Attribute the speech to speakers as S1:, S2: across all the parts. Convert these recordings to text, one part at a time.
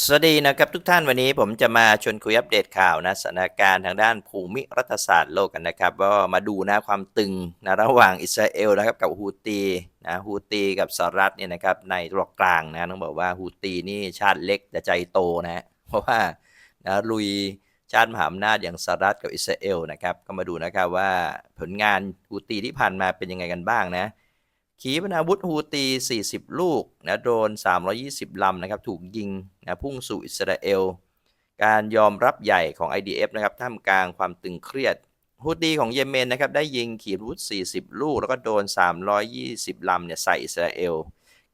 S1: สวัสดีนะครับทุกท่านวันนี้ผมจะมาชวนคุยอัปเดตข่าวนะสถานการณ์ทางด้านภูมิรัฐศาสตร์โลกกันนะครับว่ามาดูนะความตึงนะระหว่างอิสราเอลนะครับกับฮูตีนะฮูตีกับสหรัฐเนี่ยนะครับในตะวันออกกลางนะต้องบอกว่าฮูตีนี่ชาติเล็กแต่ใจโตนะเพราะว่านะลุยชาติมหาอำนาจอย่างสหรัฐกับอิสราเอลนะครับก็มาดูนะครับว่าผลงานฮูตีที่ผ่านมาเป็นยังไงกันบ้างนะ ขีปนาวุธฮูตี 40 ลูกนะโดน 320 ลำนะครับถูกยิงนะพุ่งสู่อิสราเอล การยอมรับใหญ่ของ IDF นะครับท่ามกลางความตึงเครียดฮูตีของเยเมนนะครับได้ยิงขีปนาวุธ 40 ลูก แล้วก็โดน 320 ลำเนี่ยใส่อิสราเอล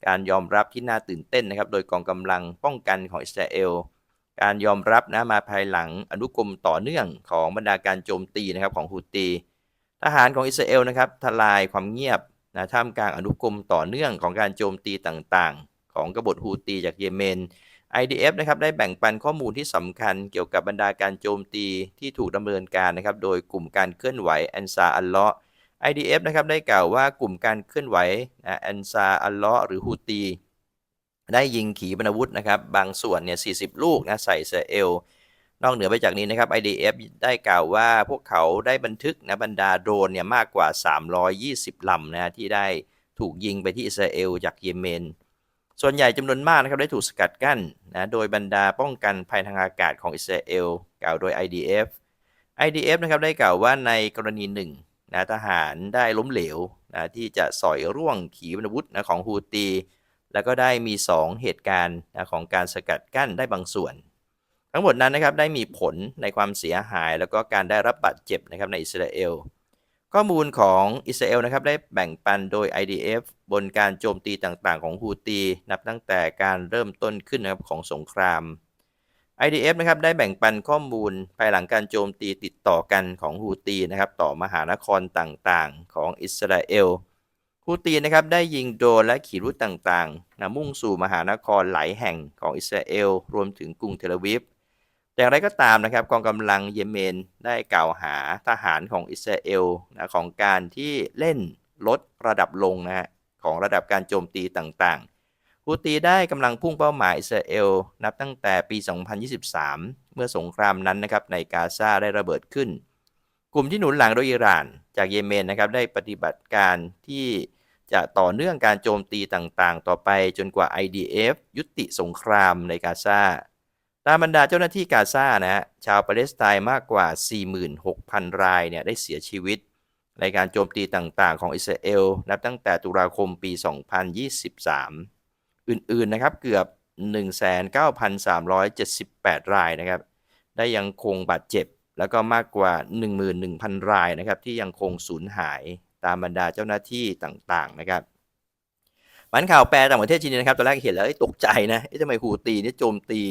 S1: การยอมรับที่น่าตื่นเต้นนะครับโดยกองกำลังป้องกันของอิสราเอล การยอมรับนะมาภายหลังอนุกรมต่อเนื่องของบรรดาการโจมตีนะครับของฮูตี ทหารของอิสราเอลนะครับทลายความเงียบ นะท่ามกลางอนุกรมต่อเนื่องของการโจมตีต่างๆ ของกบฏฮูตีจากเยเมน IDF นะครับได้แบ่งปันข้อมูลที่สำคัญเกี่ยวกับบรรดาการโจมตีที่ถูกดำเนินการนะครับโดยกลุ่มการเคลื่อนไหวอันซาอัลเลาะ IDF นะครับได้กล่าวว่ากลุ่มการเคลื่อนไหวอันซาอัลเลาะหรือฮูตีได้ยิงขีปนาวุธนะครับบางส่วนเนี่ย40 ลูกนะใส่อิสราเอล นอกเหนือไปจากนี้นะครับ IDF ได้กล่าวว่าพวกเขาได้บันทึกนะบรรดาโดรนเนี่ยมากกว่า 320 ลำนะที่ได้ถูกยิงไปที่อิสราเอลจากเยเมน ส่วนใหญ่จำนวนมากนะครับได้ถูกสกัดกั้นนะโดยบรรดาป้องกันภัยทางอากาศของอิสราเอลกล่าวโดย IDF IDF นะครับได้กล่าวว่าในกรณีหนึ่งนะทหารได้ล้มเหลวนะที่จะสอยร่วงขีปนาวุธนะของฮูตี แล้วก็ได้มี 2 เหตุการณ์นะของการสกัดกั้นได้บางส่วน ทั้งหมดนั้นนะครับได้มีผลในความเสียหาย แล้วก็การได้รับบาดเจ็บนะครับในอิสราเอล ข้อมูลของอิสราเอลนะครับได้แบ่งปันโดย IDF บนการโจมตีต่างๆ ของฮูตีนับตั้งแต่การเริ่มต้นขึ้นนะครับของสงคราม IDF นะครับได้แบ่งปันข้อมูลภายหลังการโจมตีติดต่อกันของฮูตีนะครับต่อมหานครต่างๆ ของอิสราเอลฮูตีนะครับได้ยิงโดรนและขีปนาวุธต่างๆนะมุ่งสู่มหานครหลายแห่งของอิสราเอล รวมถึงกรุงเทลอาวิฟ อย่างไรก็ตามนะครับกองกำลังเยเมนได้กล่าวหาทหารของอิสราเอลนะของการที่เล่นลดระดับลงนะฮะของระดับการโจมตีต่างๆ ฮูตีได้กำลังพุ่งเป้าหมายอิสราเอล นับตั้งแต่ปี 2023 เมื่อสงครามนั้นนะครับในกาซาได้ระเบิดขึ้น กลุ่มที่หนุนหลังโดยอิหร่าน จากเยเมนนะครับได้ปฏิบัติการที่จะต่อเนื่องการโจมตีต่างๆ ต่อไปจนกว่า IDF ยุติสงครามในกาซา ตามบรรดาเจ้าหน้าที่กาซานะฮะชาวปาเลสไตน์มากกว่า 46,000 รายเนี่ยได้เสียชีวิต ในการโจมตีต่างๆ ของอิสราเอล นับตั้งแต่ตุลาคมปี 2023 อื่นๆนะครับเกือบ 19,378 รายนะครับ ได้ยังคงบาดเจ็บ แล้วก็มากกว่า 11,000 รายนะครับที่ยังคงสูญหายตามบรรดาเจ้าหน้าที่ต่างๆนะครับมันข่าวแปลต่างประเทศจีนนะครับตอนแรกเห็นแล้วตกใจนะเอ๊ะทำไมฮูตีนี่โจมตี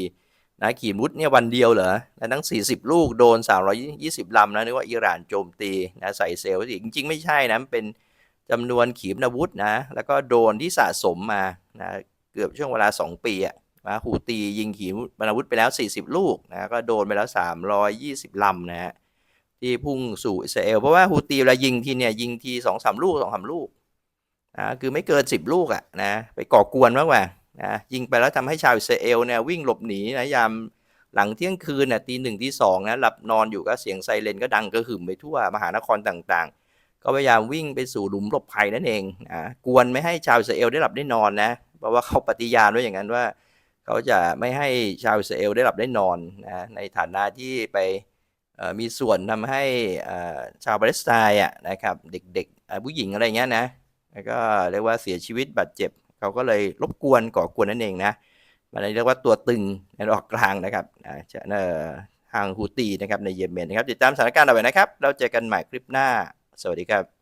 S1: นะขีปนาวุธเนี่ยวันเดียวเหรอแล้วทั้ง 40 ลูกโดน 320 ลำนะนึกว่าอิหร่านโจมตีนะใส่เซลล์อีกจริง ๆ ไม่ใช่นะเป็นจำนวนขีปนาวุธนะแล้วก็โดนที่สะสมมานะเกือบช่วงเวลา 2 ปีอะนะฮูตียิงขีปนาวุธไปแล้ว 40 ลูกนะก็โดนไปแล้ว 320 ลำนะฮะที่พุ่งสู่อิสราเอลเพราะว่าฮูตีเวลายิงทีเนี่ยยิงทีสองสามลูกสองสามลูกนะคือไม่เกิน 10 ลูกอะนะไปก่อกวนมากกว่า นะยิงไปแล้วทำให้ชาวอิสราเอลเนี่ยวิ่งหลบหนีนะยามหลังเที่ยงคืนน่ะตีหนึ่งตีสองนะหลับนอนอยู่ก็เสียงไซเรนก็ดังกระหึ่มไปทั่วมหานครต่างๆ ก็พยายามวิ่งไปสู่หลุมหลบภัยนั่นเองนะกวนไม่ให้ชาวอิสราเอลได้หลับได้นอนนะเพราะว่าเขาปฏิญาณไว้อย่างนั้นว่า เขาจะไม่ให้ชาวอิสราเอลได้หลับได้นอนนะในฐานะที่ไปมีส่วนทำให้ชาวปาเลสไตน์อะนะครับเด็กๆผู้หญิงอะไรเงี้ยนะแล้วก็เรียกว่าเสียชีวิตบาดเจ็บ เขาก็เลยรบกวนก่อกวนนั่นเองนะมันเรียกว่าตัวตึงในออกกลางนะครับอ่าจะเอ่อทางฮูตีนะครับในเยเมนนะครับติดตามสถานการณ์เอาไว้นะครับ เราเจอกันใหม่คลิปหน้า สวัสดีครับ